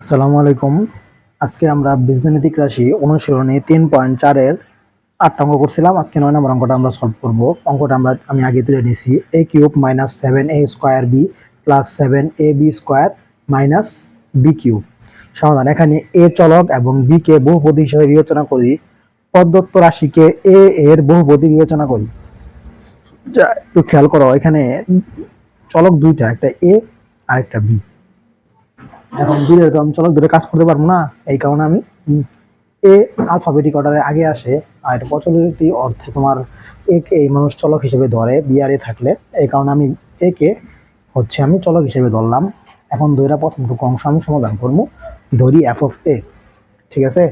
আসসালামু আলাইকুম। আজকে আমরা বীজগণিতিক রাশি অনুশীলনী তিন পয়েন্ট চারের আটটা অঙ্ক করছিলাম। আজকে নয় নম্বর অঙ্কটা আমরা সলভ করব। অঙ্কটা আমরা আমি আগে তুলে নিয়েছি। A cube minus seven A square B plus seven A B square minus B cube. সমাধান এখানে এ চলক এবং বি কে বহুপদী হিসেবে বিবেচনা করি। প্রদত্ত রাশিকে এ এর বহুপদী বিবেচনা করি। যা একটু খেয়াল করো এখানে চলক দুইটা একটা এ আর একটা বি এখন দূরে তো আমি চলক দূরে কাজ করতে পারব না। এই কারণে আমি এ আলফাবেটিক অর্ডারে আগে আসে, আর এটা প্রচলিত অর্থে তোমার এ কে, এই মানুষ চলক হিসেবে ধরে বি আর এ থাকলে। এই কারণে আমি এ কে হচ্ছে আমি চলক হিসেবে ধরলাম। এখন দইরা প্রথমটুকু অংশ আমি সমাধান করব। ধরি এফ অফ এ ঠিক আছে?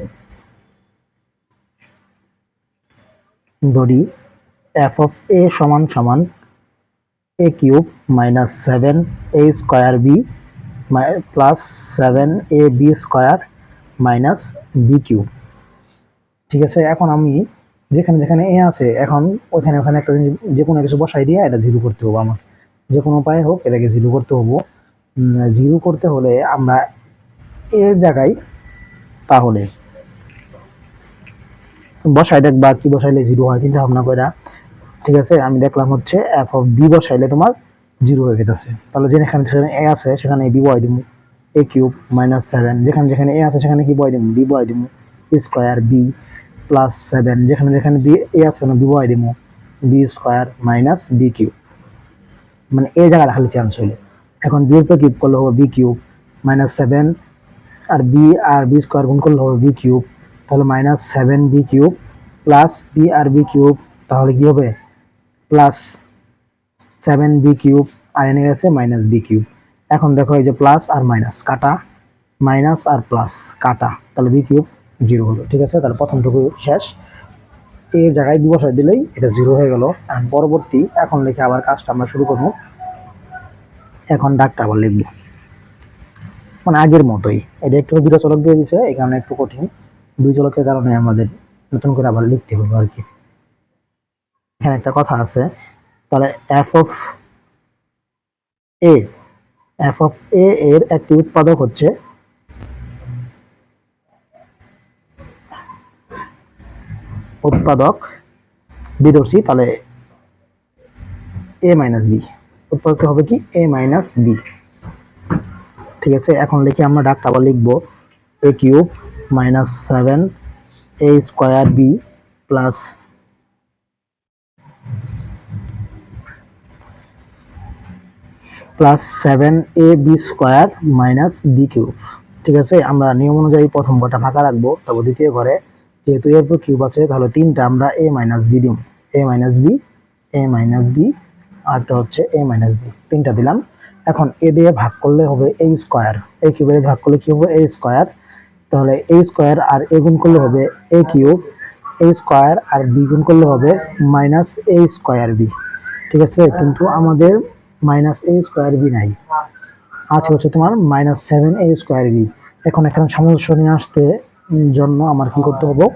ধরি এফ অফ এ সমান সমান A cube minus seven A square B plus seven A B square minus B cube ঠিক আছে, এখন আমি যেখানে যেখানে এ আছে, এখন ওখানে ওখানে একটা জিনিস, যে কোনো কিছু বসাই দিয়ে এটা জিরো করতে হবে আমার। যে কোনো উপায়ে হোক, এটাকে জিরো করতে হব। জিরো করতে হলে আমরা এর জায়গায় তাহলে বসাই দেখবা কি বসাইলে জিরো হয়, চিন্তা ভাবনা করে ঠিক আছে, আমি দেখলাম হচ্ছে এফ অফ বি বসাইলে তোমার জিরো হয়ে গেছে তাহলে যেখানে সেখানে এ আছে, সেখানে বি বয় দিব এ কিউব মাইনাস সেভেন। যেখানে যেখানে এ আছে, সেখানে কি বয় দিব বি বয় দিব স্কোয়ার বি প্লাস সেভেন যেখানে যেখানে বি এ আছে, সেখানে বি বয় দিব B square minus B cube. মানে এ জায়গাটা খালি চান্স হইল। এখন বি পর কিউব করলে হবে বি কিউব। মাইনাস সেভেন আর বি আর বি স্কোয়ার গুণ করলে হবে বি কিউব। তাহলে minus seven B cube plus B আর বি কিউব। তাহলে কি হবে? প্লাস সেভেন বি কিউব আর এনে গেছে মাইনাস বি কিউব এখন দেখো এই যে প্লাস আর মাইনাস কাটা মাইনাস আর প্লাস কাটা। তাহলে বি কিউব জিরো হলো, ঠিক আছে? তাহলে প্রথমটুকু শেষ। এর জায়গায় বি বসাই দিলেই এটা জিরো হয়ে গেল। আর পরবর্তী, এখন লিখে আবার কাজটা আমরা শুরু করব। এখন ডাকটা আবার লিখব। মানে আগের মতোই। এটা একটু দুটো চলক দিয়ে দিছে, এই কারণে একটু কঠিন। দুই চলকের কারণে আমাদের নতুন করে আবার লিখতে হবে আর কি। এখানে একটা কথা আছে তাহলে F of A F of A এর একটি উৎপাদক হচ্ছে উৎপাদক বিদর্শী, তাহলে এ মাইনাস বি উৎপাদক হবে কি? এ মাইনাস বি ঠিক আছে, এখন লিখে আমরা ডাকটা আবার লিখব A cube minus seven A square B plus plus seven A B square minus B cube ঠিক আছে? আমরা নিয়ম অনুযায়ী প্রথম ঘরটা ফাঁকা রাখব, তারপর দ্বিতীয় ঘরে যেহেতু এর কিউব আছে, তাহলে তিনটা আমরা এ মাইনাস বি দিম। A minus B A minus B আরটা হচ্ছে এ মাইনাস বি তিনটা দিলাম। এখন এ দিয়ে ভাগ করলে হবে এ স্কোয়ার এ কিউবের ভাগ করলে কি হবে? এ স্কোয়ার তাহলে এ স্কোয়ার আর এ গুণ করলে হবে এ কিউব এ স্কোয়ার আর বি গুণ করলে হবে মাইনাস এ স্কোয়ার বি ঠিক আছে? কিন্তু আমাদের মাইনাস এ স্কোয়ার বি নাই। আছে হচ্ছে তোমার minus seven A square B এখন এখানে সামঞ্জস্য নিয়ে আসতে জন্য আমার কি করতে হবে?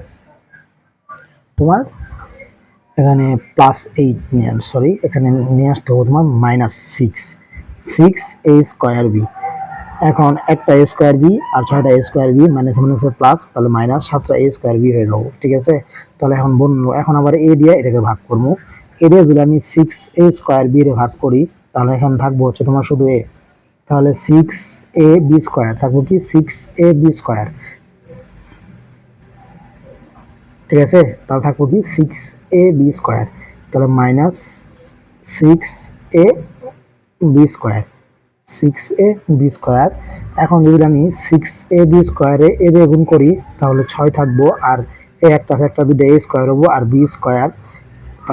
তোমার এখানে প্লাস এইট নিয়ে সরি এখানে নিয়ে আসতে হবে তোমার minus six six A square B এখন একটা এ স্কোয়ার বি আর ছয়টা এ স্কোয়ার বি মাইনাস মাইনাসে প্লাস তাহলে মাইনাস সাতটা এ স্কোয়ার বি হয়ে যাব, ঠিক আছে? তাহলে এখন বলল এখন আবার এ দিয়ে এটাকে ভাগ করব। এ দিয়ে যদি আমি সিক্স এ স্কোয়ার বি এর ভাগ করি তাহলে এখন থাকব হচ্ছে তোমার শুধু এ তাহলে সিক্স এ বি স্কোয়ার থাকব কি? সিক্স এ বি স্কোয়ার ঠিক আছে? তাহলে থাকব কি? সিক্স এ বি স্কোয়ার তাহলে minus six A B square six A B square এখন যদি আমি সিক্স এ বি স্কোয়ারে এ দিয়ে গুণ করি, তাহলে ছয় থাকব। আর এ একটা আছে, একটা দুটো এ স্কোয়ার হব, আর বি স্কোয়ার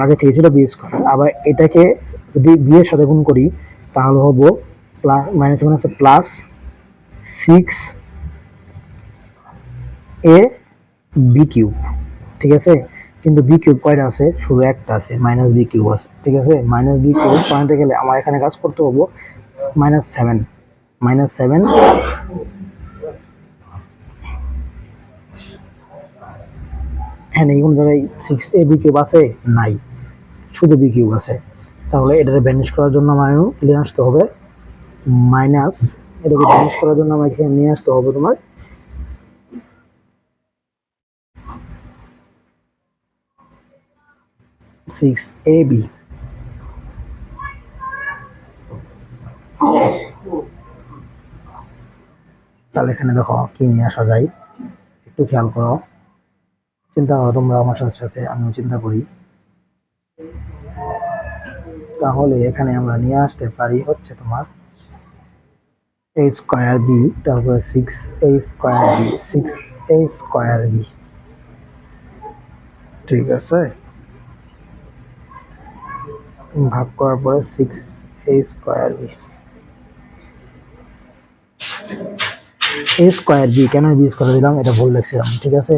আগে থেকে ছিল বি স্কোয়ার আবার এটাকে যদি বি এর সাথে গুণ করি, তাহলে হব plus minus minus plus six A B cube ঠিক আছে? কিন্তু বি কিউব কয়টা আছে? শুধু একটা আছে মাইনাস বি কিউব আছে, ঠিক আছে? মাইনাস বি কিউব বানাতে গেলে আমার এখানে কাজ করতে হব মাইনাস সেভেন মাইনাস সেভেন হ্যাঁ এই কোনো জায়গায় সিক্স এ বি কিউব আছে? নাই। শুধু বি কিউব আছে। তাহলে এটাকে ব্যানিশ করার জন্য আমার নিয়ে আসতে হবে মাইনাস এটাকে জিনিস করার জন্য আমাকে নিয়ে আসতে হবে তোমার। সিক্স এ বি তাহলে এখানে দেখো কি নিয়ে আসা যায়, একটু খেয়াল করো। চিন্তা করো তোমরা আমার সাথে সাথে, আমিও চিন্তা করি। তাহলে এখানে আমরা নিয়ে আসতে পারি হচ্ছে তোমার এ স্কোয়ার বি তারপরে six A square B six A square B ঠিক আছে? ভাগ করার পরে six A square B A square B কেন বি স্কোয়ার দিলাম? এটা ভুল লিখছিলাম ঠিক আছে?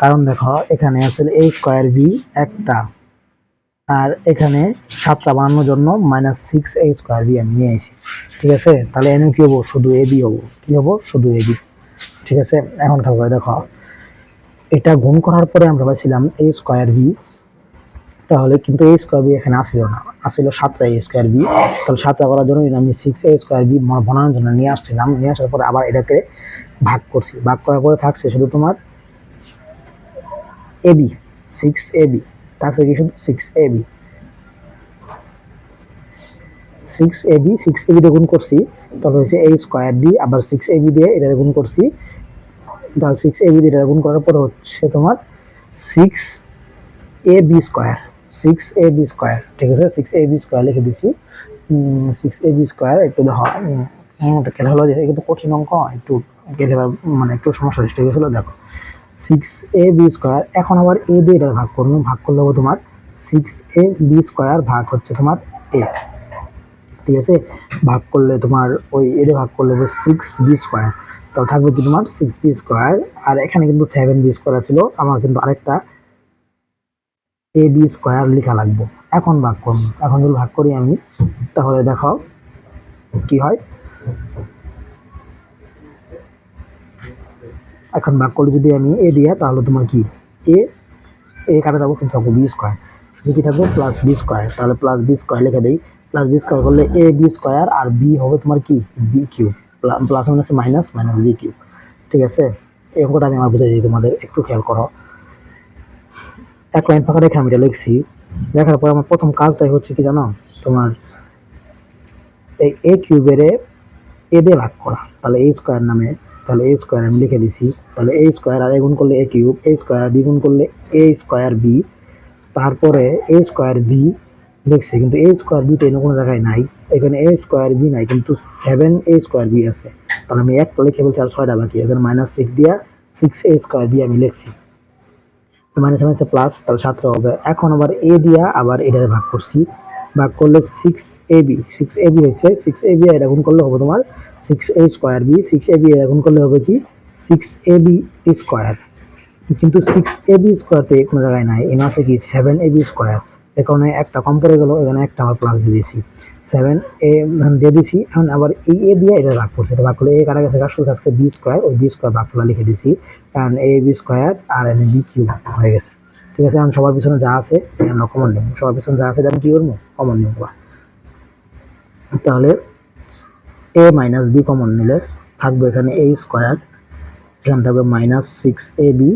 কারণ দেখো, এখানে আসলে এ স্কোয়ার বি একটা আর এখানে সাতটা বানানোর জন্য minus six A square B আমি নিয়ে আসি ঠিক আছে? তাহলে এনে কী হব? শুধু এ বি হব। কি হব? শুধু এ বি ঠিক আছে? এখন খেয়াল করে দেখো। এটা গুণ করার পরে আমরা পাইছিলাম এ স্কোয়ার বি তাহলে কিন্তু এ স্কোয়ার বি এখানে আসিল না। আসিল সাতটা এ স্কোয়ার বি তাহলে সাতটা করার জন্য আমি সিক্স এ স্কোয়ার বি বানানোর জন্য নিয়ে আসছিলাম। নিয়ে আসার পরে আবার এটাকে ভাগ করছি। ভাগ করার পরে থাকছে শুধু তোমার A B six A B থাকছে শুধু six A B six A B six A B দিয়ে গুণ করছি, তাহলে হয়েছে এ স্কোয়ার বি আবার সিক্স এ বি দিয়ে এটা গুণ করছি। তাহলে সিক্স এ বি দিয়ে এটা গুণ করার পর হচ্ছে তোমার six A B square six A B square ঠিক আছে? সিক্স এ বি স্কোয়ার লিখে দিছি। সিক্স এ বি স্কোয়ার একটু দেখো ওটা কেন হলো যে কিন্তু কঠিন অঙ্ক, একটু গেলে মানে একটু সমস্যা সৃষ্টি হয়েছিল দেখো। সিক্স এ বি স্কোয়ার এখন আবার এ দিয়ে এটা ভাগ করব, ভাগ করলে হবে তোমার সিক্স এ বি স্কোয়ার ভাগ হচ্ছে তোমার এ ঠিক আছে? ভাগ করলে তোমার ওই এ দিয়ে ভাগ করলে হবে সিক্স বি স্কোয়ার তো থাকবে কি তোমার সিক্স বি স্কোয়ার আর এখানে কিন্তু সেভেন বি স্কোয়ার ছিল, আমার কিন্তু আরেকটা এ বি স্কোয়ার লেখা লাগবে, এখন ভাগ করব, এখন যদি ভাগ করি আমি, তাহলে দেখো কি হয়? এখন ভাগ করলে যদি আমি এ দিয়া, তাহলে তোমার কি? এ এ কাটা যাব কিন্তু থাকব বি স্কোয়ার শুধু কি থাকবে? প্লাস বি স্কোয়ার তাহলে প্লাস বি স্কোয়ার লিখে দিই। প্লাস বি স্কোয়ার করলে এ বি স্কোয়ার আর বি হবে তোমার কি? B cube plus minus minus minus B cube ঠিক আছে? এই অঙ্কটা আমি আমার বুঝে দিই, তোমাদের একটু খেয়াল করো। এক লাইন ফাঁকা রেখে আমি এটা লিখছি। দেখার পর আমার প্রথম কাজটাই হচ্ছে কি জানো? তোমার এই এ কিউবেরে এ দিয়ে ভাগ করা। তাহলে এ স্কোয়ার নামে তাহলে এ স্কোয়ার আমি লিখে দিছি। তাহলে এ স্কোয়ার আর এ গুণ করলে A cube A square B গুণ করলে এ স্কোয়ার বি তারপরে এ স্কোয়ার বি লিখছে কিন্তু এ স্কোয়ার বিটা এনে কোনো জায়গায় নাই। এখানে এ স্কোয়ার বি নাই, কিন্তু সেভেন এ স্কোয়ার বি আছে। তাহলে আমি একটা লিখে বলছি আর ছয়টা বাকি। এখানে মাইনাস সিক্স দিয়া সিক্স এ স্কোয়ার বি আমি লিখছি। মাইনাস মাইনাসে প্লাস তাহলে সাতটা হবে। এখন আবার এ দিয়া আবার এটারে ভাগ করছি। ভাগ করলে six A B six A B হয়েছে। সিক্স এ বি এটা গুণ করলে হবে তোমার six A square B six A B গুণ করলে হবে কি? সিক্স এ বি স্কোয়ার কিন্তু সিক্স এ বি স্কোয়ারতে কোনো জায়গায় নাই, এখানে আছে কি? সেভেন এ বি স্কোয়ার এখানে একটা কম পড়ে গেল, এখানে একটা আবার প্লাস দিয়ে দিয়েছি। সেভেন এ দিয়ে দিয়েছি, এখন আবার এই এ দিয়ে এটা ভাগ করছে। এটা ভাগ করলে এ কাটা গেছে শুধু থাকছে? বি স্কোয়ার ওই বি স্কোয়ার ভাগ করে লিখে দিয়েছি। কারণ এ বি স্কোয়ার আর এনে বি কিউ হয়ে গেছে। ঠিক আছে, এখন সবার পিছনে যা আছে আমরা কমন নিব। সবার পিছনে যা আছে, এটা আমি কি করব? কমন নিব তাহলে এ মাইনাস বি কমন নিলে থাকবে এখানে এ স্কোয়ার এখানে থাকবে মাইনাস সিক্স এ বি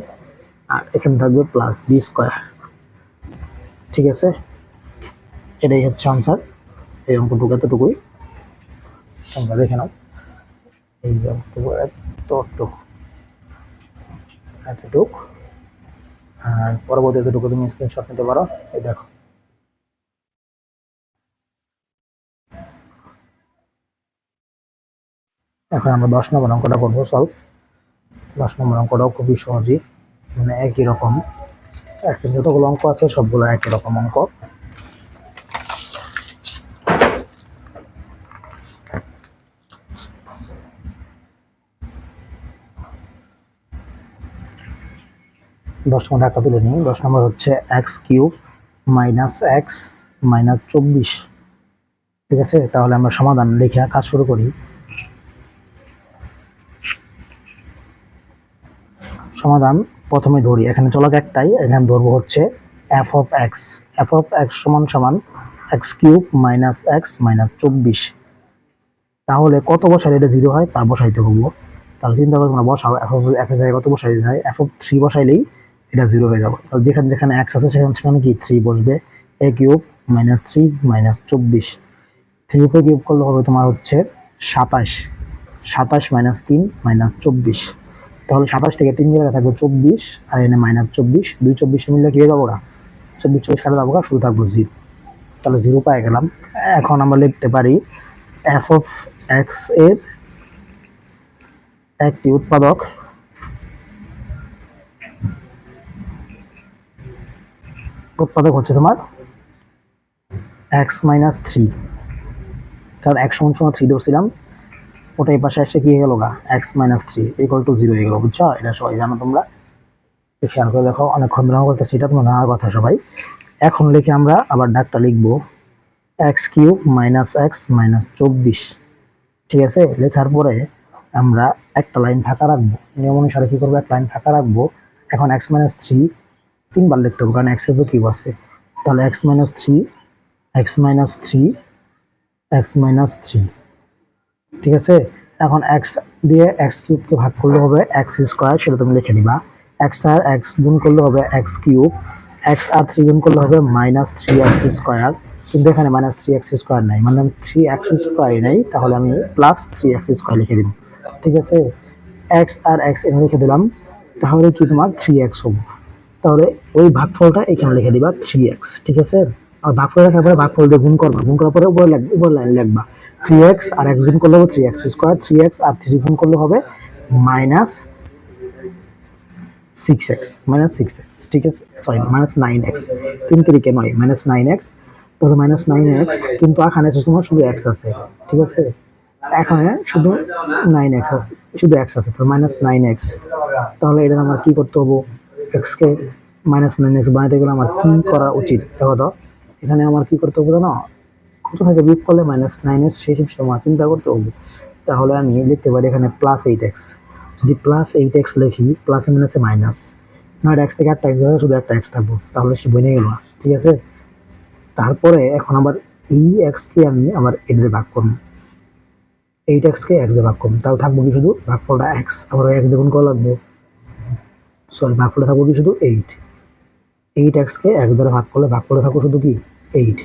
আর এখানে থাকবে প্লাস বি স্কোয়ার ঠিক আছে? এটাই হচ্ছে আনসার এই অঙ্কটুকু এতটুকুই। তোমরা দেখে নাও। এই যে অঙ্কটুকু এতটুকু। এতটুক। আর পরবর্তী এতটুকু তুমি স্ক্রিনশট নিতে পারো। এই দেখো। এখন আমরা দশ নম্বর অঙ্কটা করব সলভ দশ নম্বর অঙ্কটাও খুবই সহজই মানে একই রকম। একটা যতগুলো অঙ্ক আছে, সবগুলো একই রকম অঙ্ক। দশ নম্বর একটা তুলে নিই। দশ নম্বর হচ্ছে X cube minus X minus চব্বিশ। ঠিক আছে? তাহলে আমরা সমাধান লিখে কাজ শুরু করি। সমাধান প্রথমে ধরি। এখানে চলক একটাই, এখানে ধরবো হচ্ছে F of X F of X সমান সমান X cube minus X minus চব্বিশ। তাহলে কত বসাইলে এটা জিরো হয়? তা বসাইতে হব। তাহলে চিন্তা করে তোমরা বসাও এফ অফ একের জায়গায় কত বসাই যায় এফ অফ থ্রি বসাইলেই এটা জিরো হয়ে যাবে। তাহলে যেখানে যেখানে এক্স আছে সেখানে সেখানে কি? থ্রি বসবে। A cube minus three minus চব্বিশ। থ্রি উপরে কিউব করলে হবে তোমার হচ্ছে সাতাশ। সাতাশ মাইনাস তিন মাইনাস চব্বিশ। তাহলে সাতাশ থেকে তিন জায়গায় থাকবে চব্বিশ, আর এনে মাইনাস চব্বিশ, দুই চব্বিশ মিললে কি যাব ওরা? চব্বিশ চব্বিশ কাটা যাব শুধু থাকব জিরো তাহলে জিরো পাই গেলাম। এখন আমরা লিখতে পারি এফ অফ এক্সের একটি উৎপাদক উৎপাদক হচ্ছে তোমার এক্স মাইনাস থ্রি কারণ এক সমান সমান থ্রি ধরছিলাম। ওটা এই পাশে এসে কি হয়ে গেল গা? X minus three equal to zero হয়ে গেল, বুঝছ? এটা সবাই জানো তোমরা। খেয়াল করে দেখো, অনেকক্ষণ বিলম্ব করতেছি, এটা তোমার জানার কথা সবাই। এখন লিখে আমরা আবার ডাকটা লিখব। X cube minus X minus চব্বিশ। ঠিক আছে? লেখার পরে আমরা একটা লাইন ফাঁকা রাখব। নিয়ম অনুসারে কী করব? একটা লাইন ফাঁকা রাখব। এখন এক্স মাইনাস থ্রি তিনবার লিখতে হবে, কারণ এক্সের কিউব আছে। তাহলে X minus three X minus three X minus three ঠিক আছে? এখন এক্স দিয়ে এক্স কিউবকে ভাগ করলে হবে এক্স স্কোয়ার সেটা তুমি লিখে নিবা। এক্স আর এক্স গুণ করলে হবে এক্স কিউব এক্স আর থ্রি গুণ করলে হবে মাইনাস থ্রি এক্স স্কোয়ার কিন্তু এখানে মাইনাস থ্রি এক্স স্কোয়ার নাই মানে থ্রি এক্স স্কোয়ার নেই, তাহলে আমি প্লাস থ্রি এক্স স্কোয়ার লিখে দিব। ঠিক আছে? এক্স আর এক্স এখানে লিখে দিলাম, তাহলে কি তোমার থ্রি এক্স হবে? তাহলে ওই ভাগফলটা এখানে লিখে দিবা থ্রি এক্স ঠিক আছে? আর ভাগফল লেখার পরে ভাগফল দিয়ে গুণ করবা, গুণ করার পরে উপরে উপর লাইন লিখবা। থ্রি এক্স আর এক্স গুণ করলে হবে three X square three X আর থ্রি গুণ করলে হবে minus six X minus six X ঠিক আছে? সরি মাইনাস নাইন এক্স তিন তারিখে নয় মাইনাস নাইন এক্স তাহলে মাইনাস নাইন এক্স কিন্তু এখানে তোমার শুধু এক্স আছে, ঠিক আছে? এখানে শুধু নাইন এক্স আছে, শুধু এক্স আছে, তাহলে মাইনাস নাইন এক্স তাহলে এটা আমার কি করতে হব? এক্সকে মাইনাস নাইন এক্স বানাতে গেলে আমার কি করা উচিত? দেখো তো, এখানে আমার কি করতে হবে জানো? কত থেকে? বিয়োগ করলে মাইনাস নাইন এক্স সেই আমার চিন্তা করতে হবে। তাহলে আমি লিখতে পারি এখানে প্লাস এইট এক্স যদি প্লাস এইট এক্স লিখি প্লাস মাইনাসে মাইনাস নয় এক্স থেকে একটা এক্স ধরে শুধু একটা এক্স থাকব, তাহলে সে বনে গেল। ঠিক আছে? তারপরে এখন আবার এই এক্সকে আমি আবার এইট ভাগ করব। এইট এক্সকে এক্স দিয়ে ভাগ করব। তাহলে থাকব কি শুধু? ভাগফলটা এক্স আবার এক্স দেখুন করা লাগবে। সরি ভাগফলটা থাকব কি শুধু? এইট এইট এক্সকে এক দ্বারা ভাগ করলে ভাগ করে থাকব শুধু কি? এইট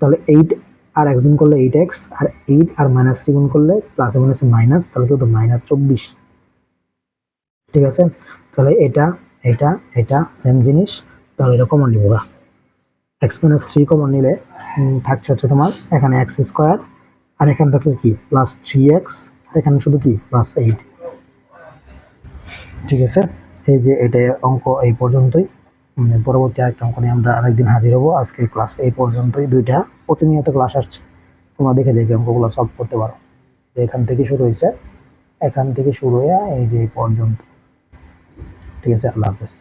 তাহলে এইট আর এক গুণ করলে এইট এক্স আর এইট আর মাইনাস থ্রি গুণ করলে প্লাস মাইনাসে মাইনাস তাহলে হতো মাইনাস চব্বিশ। ঠিক আছে? তাহলে এটা এটা এটা সেম জিনিস। তাহলে এটা কমন নিব এক্স মাইনাস থ্রি কমন নিলে থাকছে হচ্ছে তোমার এখানে এক্স স্কোয়ার আর এখানে থাকছে কি? প্লাস থ্রি এক্স আর এখানে শুধু কি? প্লাস এইট ঠিক আছে? এই যে এটা অঙ্ক এই পর্যন্তই। পরবর্তী আরেকটা অঙ্ক নিয়ে আমরা আরেকদিন হাজির হব। আজকের ক্লাস এই পর্যন্তই। দুইটা প্রতিনিয়ত ক্লাস আসছে। তোমরা দেখে দেখে অঙ্কগুলো সলভ করতে পারো। এখান থেকে শুরু হয়েছে। এখান থেকে শুরু হয়ে এই যে পর্যন্ত। ঠিক আছে, আল্লাহ হাফেজ।